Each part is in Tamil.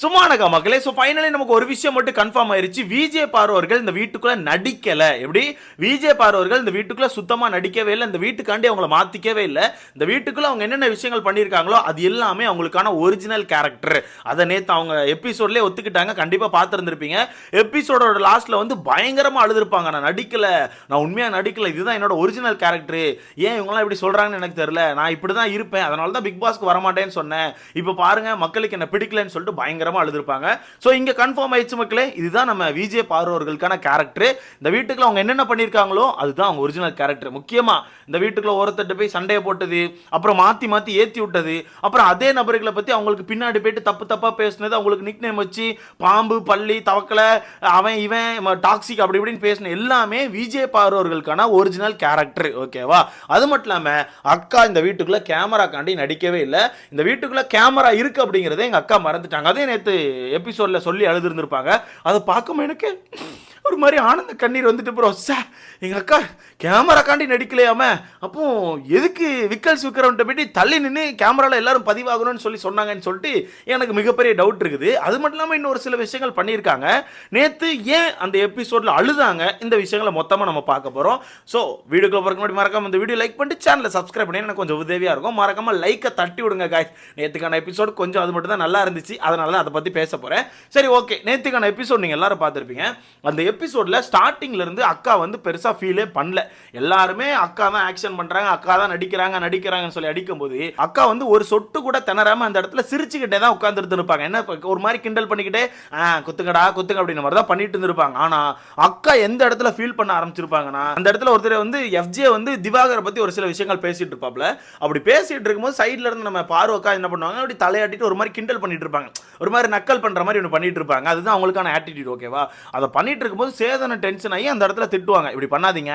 சும்மானக்கா மக்களே. ஸோ ஃபைனலி நமக்கு ஒரு விஷயம் மட்டும் கன்ஃபார்ம் ஆயிருச்சு. விஜய் பார்வர்கள் இந்த வீட்டுக்குள்ள நடிக்கல. எப்படி? விஜய் பார்வர்கள் இந்த வீட்டுக்குள்ள சுத்தமாக நடிக்கவே இல்லை. இந்த வீட்டுக்காண்டி அவங்கள மாத்திக்கவே இல்லை. இந்த வீட்டுக்குள்ள அவங்க என்னென்ன விஷயங்கள் பண்ணியிருக்காங்களோ அது எல்லாமே அவங்களுக்கான ஒரிஜினல் கேரக்டர் அதை நேற்று அவங்க எபிசோட்லேயே ஒத்துக்கிட்டாங்க. கண்டிப்பாக பார்த்துருந்துருப்பீங்க. எபிசோடோட லாஸ்ட்ல வந்து பயங்கரமாக அழுதுருப்பாங்க. நான் நடிக்கல. நான் உண்மையாக நடிக்கல. இதுதான் என்னோட ஒரிஜினல் கேரக்டர் ஏன் இவங்களாம் இப்படி சொல்கிறாங்கன்னு எனக்கு தெரியல. நான் இப்படி தான் இருப்பேன். அதனால தான் பிக் பாஸ்க்கு வரமாட்டேன்னு சொன்னேன். இப்போ பாருங்க மக்களுக்கு என்ன பிடிக்கலன்னு சொல்லிட்டு பயங்கரமாக அழுதுருப்பாங்க. ஸோ இங்கே கன்ஃபார்ம் ஆயிடுச்சு மக்களே இதுதான் நம்ம விஜய் பார்வர்களுக்கான கேரக்டர் இந்த வீட்டுக்குள்ள அவங்க என்னென்ன பண்ணியிருக்காங்களோ அதுதான் அவங்க ஒரிஜினல் கேரக்டர் முக்கியமாக இந்த வீட்டுக்குள்ள ஒருத்தட்டு போய் சண்டையை போட்டது அப்புறம் மாற்றி மாற்றி ஏற்றி விட்டது அப்புறம் அதே நபர்களை பற்றி அவங்களுக்கு பின்னாடி போயிட்டு தப்பு தப்பாக பேசினது அவங்களுக்கு நிக் நேம் வச்சு பாம்பு பள்ளி தவக்கலை அவன் இவன் டாக்ஸிக் அப்படி இப்படின்னு பேசின எல்லாமே விஜய் பார்வர்களுக்கான ஒரிஜினல் கேரக்டர் ஓகேவா அது மட்டும் இல்லாமல் அக்கா இந்த வீட்டுக்குள்ளே கேமரா காண்டி நடிக்கவே இல்லை. இந்த வீட்டுக்குள்ளே கேமரா இருக்குது அப்படிங்கிறத எங்கள் அக்கா மறந்துட்டாங்க. அதே நேற்று எபிசோட்ல சொல்லி அழுதுருந்துருப்பாங்க. அதை பார்க்கும் எனக்கு ஒரு மாதிரி ஆனந்த கண்ணீர் வந்துட்டு ப்ரோ சே எங்கள் அக்கா கேமரா காண்டி நடிக்கலையாமே. அப்போ எதுக்கு விக்கல்ஸ் விக்ரம்கிட்ட போயிட்டு தள்ளி நின்று கேமராவில் எல்லாரும் பதிவாகணும்னு சொல்லி சொன்னாங்கன்னு சொல்லிட்டு எனக்கு மிகப்பெரிய டவுட் இருக்குது. அது மட்டும் இல்லாமல் இன்னொரு சில விஷயங்கள் பண்ணியிருக்காங்க. நேற்று ஏன் அந்த எபிசோடில் அழுதாங்க? இந்த விஷயங்களை மொத்தமாக நம்ம பார்க்க போகிறோம் ஸோ வீடியோக்குள்ள போகிறக்கு முன்னாடி மறக்காம இந்த வீடியோ லைக் பண்ணிட்டு சேனலை சப்ஸ்கிரைப் பண்ணி எனக்கு கொஞ்சம் உதவியாக இருக்கும். மறக்காமல் லைக்கை தட்டி விடுங்க காய் நேற்றுக்கான எபிசோடு கொஞ்சம் அது மட்டும் தான் நல்லா இருந்துச்சு. அதனால தான் அதை பற்றி பேச போகிறேன் சரி ஓகே நேற்றுக்கான எபிசோட் நீங்கள் எல்லாரும் பார்த்துருப்பீங்க. அந்த எபிசோடில் ஸ்டார்டிங்லேருந்து அக்கா வந்து பெருசாக ஃபீலே பண்ணல. எல்லாருமே அக்கா தான் ஆக்ஷன் பண்ணுறாங்க அக்கா தான் நடிக்கிறாங்க நடிக்கிறாங்கன்னு சொல்லி அடிக்கும்போது அக்கா வந்து ஒரு சொட்டு கூட திணறாம அந்த இடத்துல சிரிச்சுக்கிட்டே தான் உட்காந்துட்டு இருப்பாங்க என்ன ஒரு மாதிரி கிண்டல் பண்ணிக்கிட்டே குத்துக்கடா குத்துங்கடா குத்துங்க அப்படின்ற மாதிரி தான் பண்ணிட்டு இருந்திருப்பாங்க. ஆனால் அக்கா எந்த இடத்துல ஃபீல் பண்ண ஆரம்பிச்சிருப்பாங்கன்னா அந்த இடத்துல ஒருத்தர் வந்து எஃப்ஜே வந்து திவாகரை பற்றி ஒரு சில விஷயங்கள் பேசிட்டு இருப்பாப்ல. அப்படி பேசிட்டு இருக்கும்போது சைட்ல இருந்து நம்ம பார்வை அக்கா என்ன பண்ணுவாங்க அப்படி தலையாட்டிட்டு ஒரு மாதிரி கிண்டல் பண்ணிட்டு இருப்பாங்க. ஒரு மாதிரி நக்கல் பண்ணுற மாதிரி ஒன்று பண்ணிட்டு இருப்பாங்க. அதுதான் அவங்களுக்கான ஆட்டிடியூட் ஓகேவா அதை பண்ணிட்டு இருக்கும்போது சேதனை டென்ஷன் ஆகி அந்த இடத்துல திட்டுவாங்க. இப்படி பண்ணாதீங்க.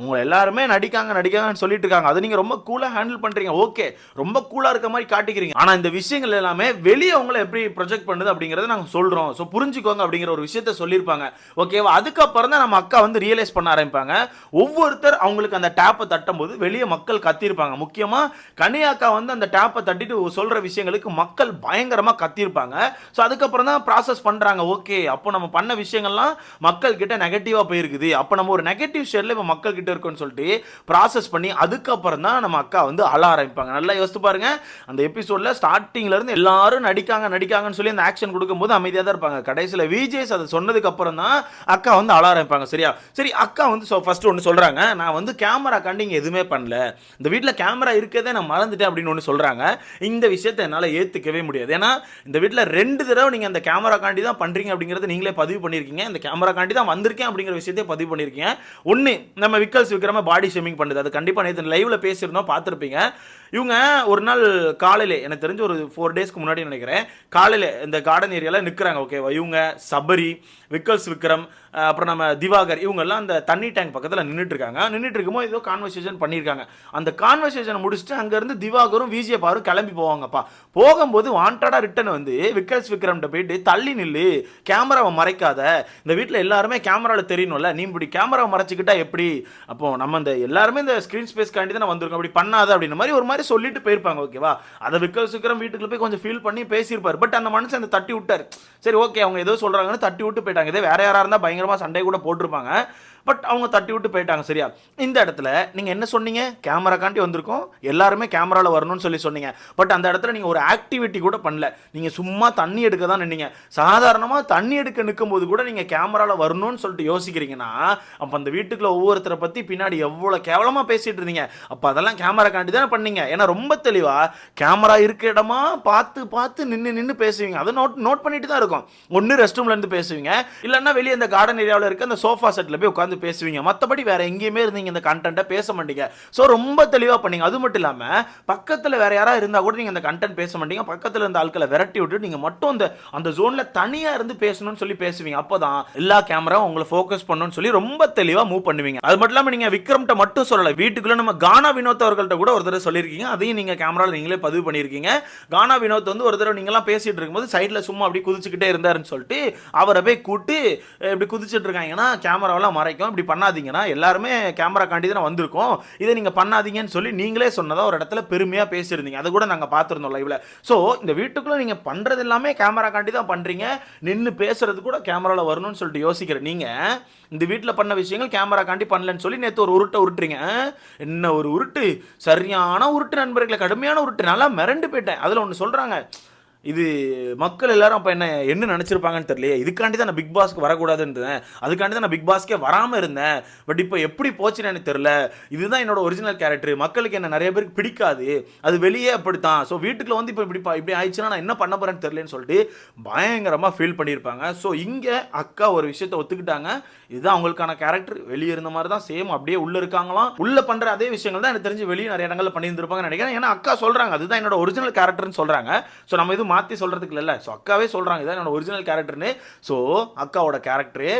உங்க எல்லாருமே நடிக்காங்க நடிக்காங்கன்னு சொல்லிட்டு இருக்காங்க அதை நீங்க ரொம்ப கூலாக ஹேண்டில் பண்றீங்க. ஓகே ரொம்ப கூலா இருக்க மாதிரி காட்டிக்கிறீங்க. ஆனால் இந்த விஷயங்கள் எல்லாமே வெளியே அவங்கள எப்படி ப்ரொஜெக்ட் பண்ணுது அப்படிங்கறத நாங்கள் சொல்றோம். ஸோ புரிஞ்சுக்கோங்க அப்படிங்கிற ஒரு விஷயத்த சொல்லியிருப்பாங்க. ஓகேவா அதுக்கப்புறம் தான் நம்ம அக்கா வந்து ரியலைஸ் பண்ண ஆரம்பிப்பாங்க. ஒவ்வொருத்தர் அவங்களுக்கு அந்த டேப்பை தட்டும் போது வெளியே மக்கள் கத்திருப்பாங்க முக்கியமாக கனியாக்கா வந்து அந்த டேப்பை தட்டிட்டு சொல்கிற விஷயங்களுக்கு மக்கள் பயங்கரமாக கத்திருப்பாங்க ஸோ அதுக்கப்புறம் தான் ப்ராசஸ் பண்றாங்க. ஓகே அப்போ நம்ம பண்ண விஷயங்கள்லாம் மக்கள் கிட்ட நெகட்டிவாக போயிருக்குது. அப்போ நம்ம ஒரு நெகட்டிவ் ஷேட்ல இப்போ மக்கள் கிட்ட இருக்கோம்னு சொல்லிட்டு ப்ராசஸ் பண்ணி அதுக்கப்புறம் தான் நம்ம அக்கா வந்து அழ ஆரம்பிப்பாங்க. நல்லா யோசித்து பாருங்க. அந்த எபிசோட்ல ஸ்டார்டிங்ல இருந்து எல்லாரும் நடிக்காங்க நடிக்காங்கன்னு சொல்லி அந்த ஆக்ஷன் கொடுக்கும்போது அமைதியாக தான் இருப்பாங்க. கடைசியில் விஜேஸ் அதை சொன்னதுக்கு அப்புறம் தான் அக்கா வந்து அழ ஆரம்பிப்பாங்க. சரியா? சரி அக்கா வந்து ஃபர்ஸ்ட் ஒன்று சொல்றாங்க. நான் வந்து கேமரா காண்டி இங்கே எதுவுமே பண்ணல. இந்த வீட்டில் கேமரா இருக்கதே நான் மறந்துட்டேன் அப்படின்னு ஒன்று சொல்றாங்க. இந்த விஷயத்தை என்னால் ஏற்றுக்கவே முடியாது. ஏன்னா இந்த வீட்டில் ரெண்டு தடவை நீங்கள் அந்த கேமரா காண்டி தான் பண்ணுறீங்க அப்படிங்கிறத நீங்களே பதிவு பண்ணியிருக்கீங்க. அந்த கேமரா காண்டி தான் வந்திருக்கேன் அப்படிங்கிற விஷயத்தையே பதிவு பண்ணியிருக்கீங்க. ஒன்று நம்ம விக்கல்ஸ் விக்ரம பாடி ஷேமிங் பண்ணுது. அது கண்டிப்பாக நேற்று லைவ்ல பேசியிருந்தோம் பார்த்துருப்பீங்க. இவங்க ஒரு நாள் காலையில் எனக்கு தெரிஞ்சு ஒரு ஃபோர் டேஸ்க்கு முன்னாடி நினைக்கிறேன் காலையில் இந்த கார்டன் ஏரியாவில் நிற்கிறாங்க ஓகேவா இவங்க சபரி விக்கல்ஸ் விக்ரம் அப்புறம் நம்ம திவாகர் இவங்கெல்லாம் அந்த தண்ணி டேங்க் பக்கத்தில் நின்றுட்டு இருக்காங்க நின்றுட்டு இருக்கும்போது ஏதோ கான்வர்சேஷன் பண்ணியிருக்காங்க. அந்த கான்வர்சேஷனை முடிச்சுட்டு அங்கேருந்து திவாகரும் விஜயபாரும் கிளம்பி போவாங்கப்பா. போகும்போது வாண்டடாக ரிட்டன் வந்து விக்கல்ஸ் விக்ரம்கிட்ட போயிட்டு தள்ளி நில்லு கேமராவை மறைக்காத. இந்த வீட்டில் எல்லாருமே கேமராவில் தெரியணும்ல. நீ இப்படி கேமராவை மறைச்சிக்கிட்டா எப்படி? அப்போ நம்ம இந்த எல்லாருமே இந்த ஸ்க்ரீன் ஸ்பேஸ் காண்டி தான் வந்திருக்கோம். அப்படி பண்ணாத. அப்படின்ற மாதிரி ஒரு மாதிரி சொல்லிட்டு போயிருப்பாங்க ஓகேவா அதை விக்கல்ஸ் விக்ரம் வீட்டுக்குள்ள போய் கொஞ்சம் ஃபீல் பண்ணி பேசியிருப்பார். பட் அந்த மனுஷன் அந்த தட்டி விட்டார். சரி ஓகே அவங்க ஏதோ சொல்கிறாங்கன்னு தட்டி விட்டு போயிட்டாங்க. இதே வேற யாரா இருந்தால் பயங்கரமாக சண்டை கூட போட்டிருப்பாங்க. பட் அவங்க தட்டி விட்டு போயிட்டாங்க சரியா? இந்த இடத்துல நீங்க என்ன சொன்னீங்க? கேமரா காண்டி வந்திருக்கோம். எல்லாருமே கேமராவில் வரணும்னு சொல்லி சொன்னீங்க. பட் அந்த இடத்துல நீங்க ஒரு ஆக்டிவிட்டி கூட பண்ணல. நீங்க சும்மா தண்ணி எடுக்க தான் நின்னீங்க. சாதாரணமாக தண்ணி எடுக்க நிற்கும் போது கூட நீங்க கேமராவில் வரணும்னு சொல்லிட்டு யோசிக்கிறீங்கன்னா அப்போ அந்த வீட்டுக்குள்ள ஒவ்வொருத்தரை பத்தி பின்னாடி எவ்வளவு கேவலமா பேசிட்டு இருந்தீங்க. அப்போ அதெல்லாம் கேமரா காண்டி தானே பண்ணீங்க. ஏன்னா ரொம்ப தெளிவா கேமரா இருக்க இடமா பார்த்து பார்த்து நின்று நின்று பேசுவீங்க. அதை நோட் நோட் பண்ணிட்டு தான் இருக்கும். ஒன்று ரெஸ்ட் ரூம்ல இருந்து பேசுவீங்க. இல்லைன்னா வெளியே இந்த கார்டன் ஏரியாவில் இருக்க அந்த சோஃபா செட்டில் போய் உட்காந்து பேசுவீங்க. மற்றபடி வேற எங்கேயுமே இருந்தீங்க இந்த கண்டென்ட்டை பேச மாட்டீங்க. ஸோ ரொம்ப தெளிவாக பண்ணீங்க. அது மட்டும் இல்லாமல் பக்கத்தில் வேற யாராவது இருந்தால் கூட நீங்கள் அந்த கண்டென்ட் பேச மாட்டீங்க. பக்கத்தில் இருந்த ஆட்களை விரட்டி விட்டு நீங்கள் மட்டும் அந்த அந்த ஜோனில் தனியாக இருந்து பேசணும்னு சொல்லி பேசுவீங்க. அப்போ தான் எல்லா கேமராவும் உங்களை ஃபோக்கஸ் பண்ணணும்னு சொல்லி ரொம்ப தெளிவாக மூவ் பண்ணுவீங்க. அது மட்டும் இல்லாமல் நீங்கள் விக்ரம்கிட்ட மட்டும் சொல்லலை. வீட்டுக்குள்ள நம்ம கானா வினோத் அவர்கள்ட்ட கூட ஒரு தடவை சொல்லியிருக்கீங்க. அதையும் நீங்கள் கேமராவில் நீங்களே பதிவு பண்ணியிருக்கீங்க. கானா வினோத் வந்து ஒரு தடவை நீங்களாம் பேசிட்டு இருக்கும்போது சைடில் சும்மா அப்படி குதிச்சுக்கிட்டே இருந்தாருன்னு சொல்லிட்டு அவரை போய் கூட்டு இப்படி குதிச்சுட்டு இருக்காங்கன்னா கேமராவெல்லாம் மறைக்கும். வரைக்கும் இப்படி பண்ணாதீங்கன்னா எல்லாருமே கேமரா காண்டி தான் வந்திருக்கோம். இதை நீங்கள் பண்ணாதீங்கன்னு சொல்லி நீங்களே சொன்னதாக ஒரு இடத்துல பெருமையாக பேசியிருந்தீங்க. அதை கூட நாங்கள் பார்த்துருந்தோம் லைவில் ஸோ இந்த வீட்டுக்குள்ளே நீங்கள் பண்ணுறது எல்லாமே கேமரா காண்டி தான் பண்ணுறீங்க நின்று பேசுறது கூட கேமராவில் வரணும்னு சொல்லிட்டு யோசிக்கிறேன் நீங்கள் இந்த வீட்டில் பண்ண விஷயங்கள் கேமரா காண்டி பண்ணலன்னு சொல்லி நேற்று ஒரு உருட்டை உருட்டுறீங்க. என்ன ஒரு உருட்டு? சரியான உருட்டு நண்பர்களை. கடுமையான உருட்டு. நல்லா மிரண்டு போயிட்டேன். அதில் ஒன்று சொல்கிறாங்க இது மக்கள் எல்லாரும் அப்போ என்ன என்ன நினச்சிருப்பாங்கன்னு தெரியலையே. இதுக்காண்டி தான் நான் பிக் பாஸ்க்கு வரக்கூடாதுன்றேன். அதுக்காண்டி தான் நான் பிக் பாஸ்க்கே வராமல் இருந்தேன். பட் இப்போ எப்படி போச்சுன்னு எனக்கு தெரில இதுதான் என்னோட ஒரிஜினல் கேரக்டர் மக்களுக்கு என்ன நிறைய பேருக்கு பிடிக்காது. அது வெளியே அப்படித்தான். ஸோ வீட்டுக்குள்ள வந்து இப்போ இப்படி இப்படி ஆயிடுச்சுன்னா நான் என்ன பண்ண போகிறேன்னு தெரியலன்னு சொல்லிட்டு பயங்கரமாக ஃபீல் பண்ணியிருப்பாங்க ஸோ இங்கே அக்கா ஒரு விஷயத்தை ஒத்துக்கிட்டாங்க. இதுதான் அவங்களுக்கான கேரக்டர் வெளியே இருந்த மாதிரி தான் சேம் அப்படியே உள்ளே இருக்காங்களாம். உள்ளே பண்ணுற அதே விஷயங்கள் தான் எனக்கு தெரிஞ்சு வெளியே நிறைய இடங்களில் பண்ணியிருந்திருப்பாங்கன்னு நினைக்கிறேன். ஏன்னா அக்கா சொல்கிறாங்க அதுதான் என்னோட ஒரிஜினல் கேரக்டர்னு சொல்கிறாங்க ஸோ நம்ம இது மாற்றி சொல்கிறதுக்கு இல்லை ஸோ அக்காவே சொல்கிறாங்க இதான் என்னோட ஒரிஜினல் கேரக்டர்னு ஸோ அக்காவோட கேரக்டரு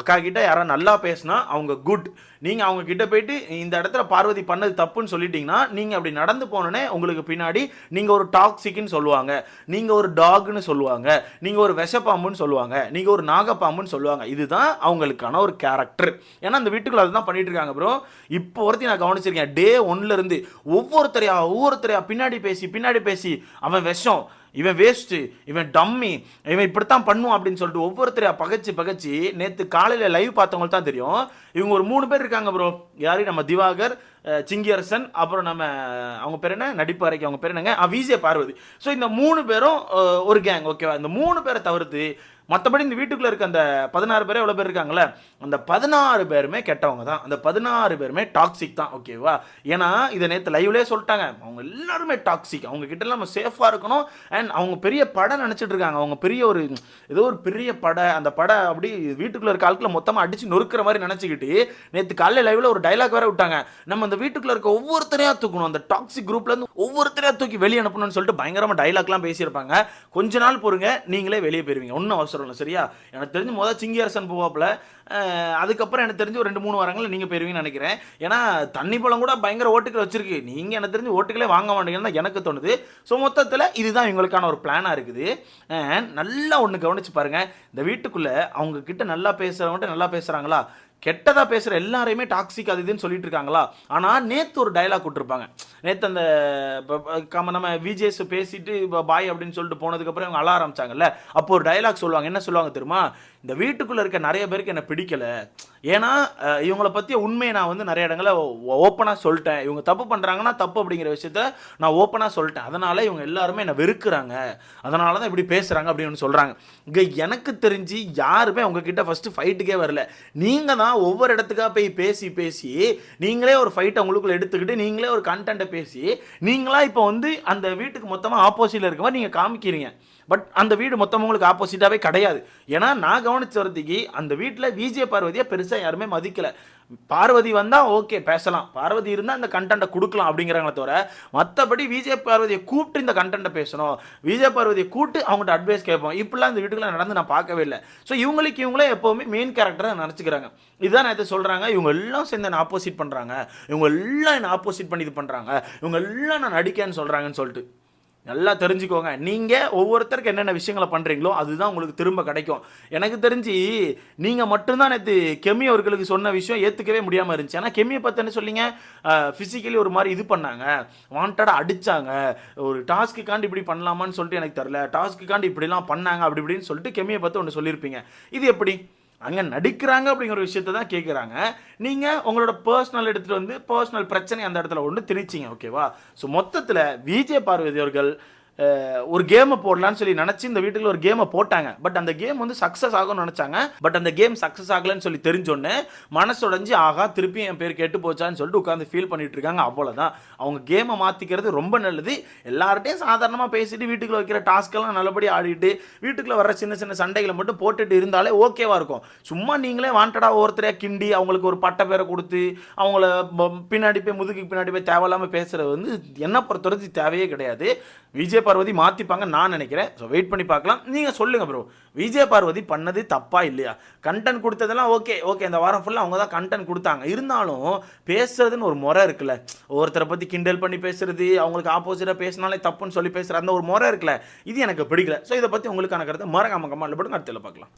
அக்கா கிட்ட யாராவது நல்லா பேசினா அவங்க குட் நீங்கள் அவங்க கிட்ட போயிட்டு இந்த இடத்துல பார்வதி பண்ணது தப்புன்னு சொல்லிட்டீங்கன்னா நீங்கள் அப்படி நடந்து போனோடனே உங்களுக்கு பின்னாடி நீங்கள் ஒரு டாக்ஸிக்னு சொல்லுவாங்க. நீங்கள் ஒரு டாக்னு சொல்லுவாங்க. நீங்கள் ஒரு விஷப்பாம்புன்னு சொல்லுவாங்க. நீங்கள் ஒரு நாகப்பாம்புன்னு சொல்லுவாங்க. இதுதான் அவங்களுக்கான ஒரு கேரக்டர் ஏன்னா அந்த வீட்டுக்குள்ள அதுதான் பண்ணிட்டு இருக்காங்க ப்ரோ இப்போ ஒருத்தி நான் கவனிச்சிருக்கேன். டே ஒன்லேருந்து ஒவ்வொருத்தரையா ஒவ்வொருத்தரையா பின்னாடி பேசி பின்னாடி பேசி அவன் விஷம் இவன் வேஸ்ட்டு இவன் டம்மி இவன் இப்படித்தான் பண்ணுவான் அப்படின்னு சொல்லிட்டு ஒவ்வொருத்தரையா பகச்சு பகச்சு நேற்று காலையில் லைவ் பார்த்தவங்களுக்கு தான் தெரியும். இவங்க ஒரு மூணு பேர் இருக்காங்க ப்ரோ யாரு? நம்ம திவாகர் சிங்கியரசன் அப்புறம் நம்ம அவங்க பேர் என்ன? நடிப்பறைக்கு அவங்க பேர் என்னங்க? விஜே பார்வதி. ஸோ இந்த மூணு பேரும் ஒரு கேங் ஓகேவா இந்த மூணு பேரை தவிர்த்து மற்றபடி இந்த வீட்டுக்குள்ளே இருக்க அந்த பதினாறு பேர் எவ்வளோ பேர் இருக்காங்களே அந்த பதினாறு பேருமே கெட்டவங்க தான். அந்த பதினாறு பேருமே டாக்ஸிக் தான் ஓகேவா ஏன்னா இதை நேற்று லைவ்லேயே சொல்லிட்டாங்க. அவங்க எல்லாருமே டாக்ஸிக் அவங்க கிட்ட நம்ம சேஃபாக இருக்கணும். அண்ட் அவங்க பெரிய படம் நினச்சிட்டு இருக்காங்க. அவங்க பெரிய ஒரு ஏதோ ஒரு பெரிய படை. அந்த படை அப்படி வீட்டுக்குள்ளே இருக்க ஆட்களை மொத்தமாக அடித்து நொறுக்கிற மாதிரி நினச்சிக்கிட்டு நேற்று காலையில் லைவில் ஒரு டைலாக் வேற விட்டாங்க. நம்ம அந்த வீட்டுக்குள்ள இருக்க ஒவ்வொருத்தரையா தூக்கணும். அந்த டாக்ஸிக் குரூப்ல இருந்து ஒவ்வொருத்தரையா தூக்கி வெளியே அனுப்பணும்னு சொல்லிட்டு பயங்கரமா டைலாக்லாம் பேசியிருப்பாங்க. கொஞ்ச நாள் பொறுங்க நீங்களே வெளியே போயிருவீங்க. ஒன்றும் அவசரம் இல்லை சரியா? எனக்கு தெரிஞ்சு முதல் சிங்கியரசன் போவாப்புல. அதுக்கப்புறம் எனக்கு தெரிஞ்சு ஒரு ரெண்டு மூணு வாரங்களில் நீங்கள் போயிருவீங்கன்னு நினைக்கிறேன். ஏன்னா தண்ணி பழம் கூட பயங்கர ஓட்டுகள் வச்சிருக்கு. நீங்கள் எனக்கு தெரிஞ்சு ஓட்டுகளே வாங்க மாட்டீங்கன்னு தான் எனக்கு தோணுது. ஸோ மொத்தத்தில் இதுதான் இவங்களுக்கான ஒரு பிளானாக இருக்குது. நல்லா ஒன்று கவனிச்சு பாருங்கள் இந்த வீட்டுக்குள்ளே அவங்க கிட்ட நல்லா பேசுகிறவங்கள்ட்ட நல்லா பேசுகிறாங்களா கெட்டதா பேசுகிற எல்லாரையுமே டாக்ஸிக் அது இதுன்னு சொல்லிட்டு இருக்காங்களா? ஆனால் நேற்று ஒரு டைலாக் விட்டுருப்பாங்க. நேற்று அந்த கம- நம்ம விஜேஸ் பேசிட்டு பாய் அப்படின்னு சொல்லிட்டு போனதுக்கப்புறம் இவங்க அழ ஆரம்பிச்சாங்கல்ல? அப்போ ஒரு டைலாக் சொல்லுவாங்க. என்ன சொல்லுவாங்க தெரியுமா? இந்த வீட்டுக்குள்ளே இருக்க நிறைய பேருக்கு என்னை பிடிக்கலை. ஏன்னா இவங்களை பற்றிய உண்மையை நான் வந்து நிறைய இடங்களில் ஓப்பனாக சொல்லிட்டேன். இவங்க தப்பு பண்ணுறாங்கன்னா தப்பு அப்படிங்கிற விஷயத்த நான் ஓப்பனாக சொல்லிட்டேன். அதனால் இவங்க எல்லாருமே என்னை வெறுக்கிறாங்க. அதனால தான் இப்படி பேசுகிறாங்க அப்படின்னு சொல்கிறாங்க இங்கே எனக்கு தெரிஞ்சு யாருமே உங்ககிட்ட ஃபஸ்ட்டு ஃபைட்டுக்கே வரல. நீங்கள் தான் ஒவ்வொரு இடத்துக்காக போய் பேசி பேசி நீங்களே ஒரு ஃபைட்டை உங்களுக்குள்ளே எடுத்துக்கிட்டு நீங்களே ஒரு கண்டென்ட்டை பேசி நீங்களாக இப்போ வந்து அந்த வீட்டுக்கு மொத்தமாக ஆப்போசிட்டில் இருக்க மாதிரி நீங்கள் காமிக்கிறீங்க. பட் அந்த வீடு மொத்தம் உங்களுக்கு ஆப்போசிட்டாகவே கிடையாது. ஏன்னா நான் கவனிச்ச வரதுக்கு அந்த வீட்டில் விஜய பார்வதியை பெருசாக யாருமே மதிக்கலை. பார்வதி வந்தால் ஓகே பேசலாம். பார்வதி இருந்தால் அந்த கண்டென்ட்டை கொடுக்கலாம் அப்படிங்கிறாங்களே தவிர மற்றபடி விஜய பார்வதியை கூப்பிட்டு இந்த கண்டென்ட்டை பேசணும். விஜய பார்வதியை கூப்பிட்டு அவங்கள்ட்ட அட்வைஸ் கேட்போம். இப்படிலாம் இந்த வீட்டுக்குள்ள நடந்து நான் பார்க்கவே இல்லை. ஸோ இவங்களுக்கு இவங்களே எப்போவுமே மெயின் கேரக்டரை நினச்சிக்கிறாங்க. இதுதான் நான் இதை சொல்கிறாங்க இவங்க எல்லாம் சேர்ந்து என்ன ஆப்போசிட் பண்ணுறாங்க இவங்க எல்லாம் என்னை ஆப்போசிட் பண்ணி இது பண்ணுறாங்க இவங்க எல்லாம் நான் நடிக்கேன்னு சொல்கிறாங்கன்னு சொல்லிட்டு. நல்லா தெரிஞ்சுக்கோங்க. நீங்கள் ஒவ்வொருத்தருக்கு என்னென்ன விஷயங்களை பண்ணுறீங்களோ அதுதான் உங்களுக்கு திரும்ப கிடைக்கும். எனக்கு தெரிஞ்சு நீங்கள் மட்டும்தான் நேற்று கெமி அவர்களுக்கு சொன்ன விஷயம் ஏற்றுக்கவே முடியாமல் இருந்துச்சு. ஏன்னா கெமியை பற்றி சொல்லிங்க ஃபிசிக்கலி ஒரு மாதிரி இது பண்ணாங்க. வாண்டடாக அடித்தாங்க ஒரு டாஸ்க்குக்காண்டி இப்படி பண்ணலாமான்னு சொல்லிட்டு எனக்கு தெரில டாஸ்க்குக்காண்டி இப்படிலாம் பண்ணாங்க. அப்படி இப்படின்னு சொல்லிட்டு கெமியை பார்த்து ஒன்று சொல்லியிருப்பீங்க. இது எப்படி? அங்கே நடிக்கிறாங்க அப்படிங்கிற விஷயத்தை தான் கேட்குறாங்க நீங்கள் உங்களோட பர்சனல் எடுத்துகிட்டு வந்து பர்சனல் பிரச்சனை அந்த இடத்துல ஒன்று திணிச்சிங்க ஓகேவா ஸோ மொத்தத்தில் விஜய் பார்வதி அவர்கள் ஒரு கேமை போடலான்னு சொல்லி நினச்சி இந்த வீட்டுக்குள்ள ஒரு கேமை போட்டாங்க. பட் அந்த கேம் வந்து சக்ஸஸ் ஆகும்னு நினச்சாங்க. பட் அந்த கேம் சக்ஸஸ் ஆகலைன்னு சொல்லி தெரிஞ்சோடனே மனசுடைஞ்சு ஆகா திருப்பி என் பேர் கெட்டு போச்சான்னு சொல்லிட்டு உட்காந்து ஃபீல் பண்ணிட்டு இருக்காங்க. அவ்வளோதான் அவங்க கேமை மாற்றிக்கிறது ரொம்ப நல்லது. எல்லார்ட்டையும் சாதாரணமாக பேசிட்டு வீட்டுக்குள்ள வைக்கிற டாஸ்க்கெல்லாம் நல்லபடியாக ஆடிட்டு வீட்டுக்குள்ள வர சின்ன சின்ன சண்டைகளை மட்டும் போட்டுட்டு இருந்தாலே ஓகேவாக இருக்கும். சும்மா நீங்களே வாண்டடாக ஒருத்தரையாக கிண்டி அவங்களுக்கு ஒரு பட்ட பேரை கொடுத்து அவங்கள பின்னாடி போய் முதுகுக்கு பின்னாடி போய் தேவையில்லாமல் பேசுகிறது வந்து என்ன பொறுத்தவரைக்கும் தேவையே கிடையாது. விஜய் பார்வதி மாற்றிப்பாங்க நான் நினைக்கிறேன். ஸோ வெயிட் பண்ணி பார்க்கலாம். நீங்கள் சொல்லுங்கள் ப்ரோ விஜய் பார்வதி பண்ணது தப்பா இல்லையா? கண்டென்ட் கொடுத்ததெல்லாம் ஓகே ஓகே இந்த வாரம் ஃபுல்லாக அவங்க தான் கண்டென்ட் கொடுத்தாங்க. இருந்தாலும் பேசுறதுன்னு ஒரு முறை இருக்குல்ல. ஒருத்தரை பற்றி கிண்டல் பண்ணி பேசுறது அவங்களுக்கு ஆப்போசிட்டாக பேசினாலே தப்புன்னு சொல்லி பேசுகிற அந்த ஒரு முறை இருக்குல்ல. இது எனக்கு பிடிக்கல. ஸோ இதை பற்றி உங்களுக்கான கருத்தை மறக்காம கமெண்ட்ல போட்டு அடுத்தில் பார்க்கலாம்.